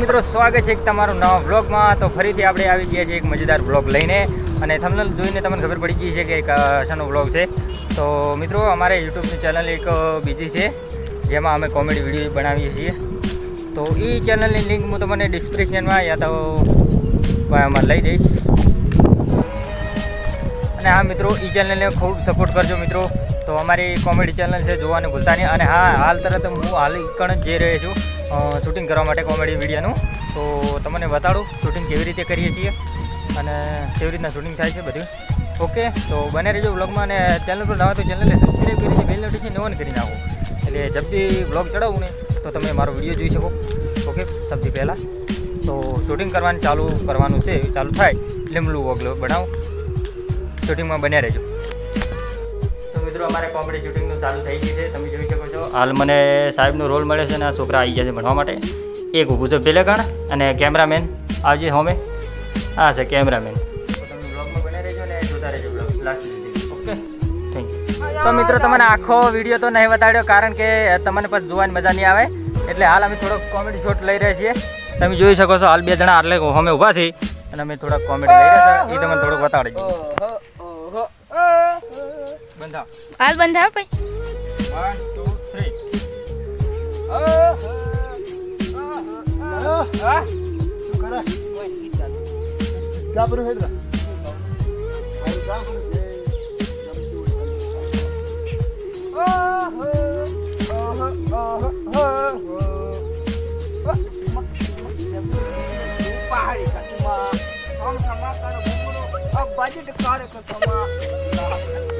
મિત્રો, સ્વાગત છે તમારું નવા વ્લોગમાં. તો ફરીથી આપણે આવી ગયા છે એક મજેદાર વ્લોગ લઈને. અને થંબનેલ જોઈને તમને ખબર પડી ગઈ છે કે એક શાનો વ્લોગ છે. તો મિત્રો, અમારે યુટ્યુબની ચેનલ એક બીજી છે, જેમાં અમે કોમેડી વીડિયો બનાવીએ છીએ. તો એ ચેનલની લિંક હું તમને ડિસ્ક્રિપ્શનમાં યા તો લઈ દઈશ. અને હા મિત્રો એ ચેનલને ખૂબ સપોર્ટ કરજો મિત્રો. તો અમારી કોમેડી ચેનલ છે, જોવાની ભૂલતા નહીં. અને હા, હાલ તરત હું હાલ કણ જઈ રહ્યો છું શૂટિંગ કરવા માટે કોમેડી વિડીયોનું તો તમને બતાડું શૂટિંગ કેવી રીતે કરીએ છીએ અને કેવી રીતના શૂટિંગ થાય છે બધું. ઓકે તો બને રહેજો વ્લોગમાં અને ચેનલ પર નવા તો ચેનલને સબસ્ક્રાઈબ કરી બેલ નોટિફિકેશન ઓન કરી નાખો. એટલે જબ બી વ્લોગ ચડાવું ને, તો તમે મારો વીડિયો જોઈ શકો. ઓકે સૌથી પહેલાં. તો શૂટિંગ કરવાનું ચાલુ કરવાનું છે, ચાલુ થાય. લીમલું વગલો બનાવો. શૂટિંગમાં બન્યા રહેજો. મિત્રો, અમારે કોમેડી શૂટિંગનું ચાલુ થઈ ગયું છે. તમે જોઈ શકો છો. હાલ મને સાહેબનો રોલ મળ્યો છે અને આ છોકરા આવી ગયા છે ભણવા માટે. એક ઊભું છે પેલેકણ અને કેમેરામેન આવજે હોમે. હા sir cameraman okay thank you તો મિત્રો, તમને આખો વીડિયો તો નહીં બતાડ્યો, કારણ કે તમને પછી જોવાની મજા નહીં આવે. એટલે હાલ અમે થોડોક કોમેડી શોટ લઈ રહ્યા છીએ. તમે જોઈ શકો છો, હાલ બે જણા એટલે અમે ઊભા છીએ અને અમે થોડાક કોમેડી લઈ રહ્યા છીએ. એ તમને થોડુંક બતાડી બંધા હાલ બંધાવ ભાઈ. વન ટુ થ્રી ગાબરું હેડરા બજેટ કાઢ કમા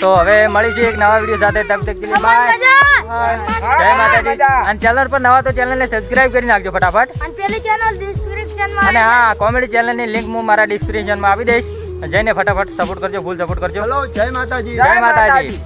તો હવે મળીશું એક નવા વીડિયો સાથે. તબ તક કે બાય જય માતાજી. અને ચેનલ પર નવા તો ચેનલને સબસ્ક્રાઇબ કરી નાખજો ફટાફટ. અને પેલી ચેનલ ડિસ્ક્રિપ્શનમાં અને હા કોમેડી ચેનલની લિંક હું મારા ડિસ્ક્રિપ્શનમાં આપી દઈશ. જઈને ફટાફટ સપોર્ટ કરજો ફૂલ સપોર્ટ કરજો. હેલો જય માતાજી. જય માતાજી.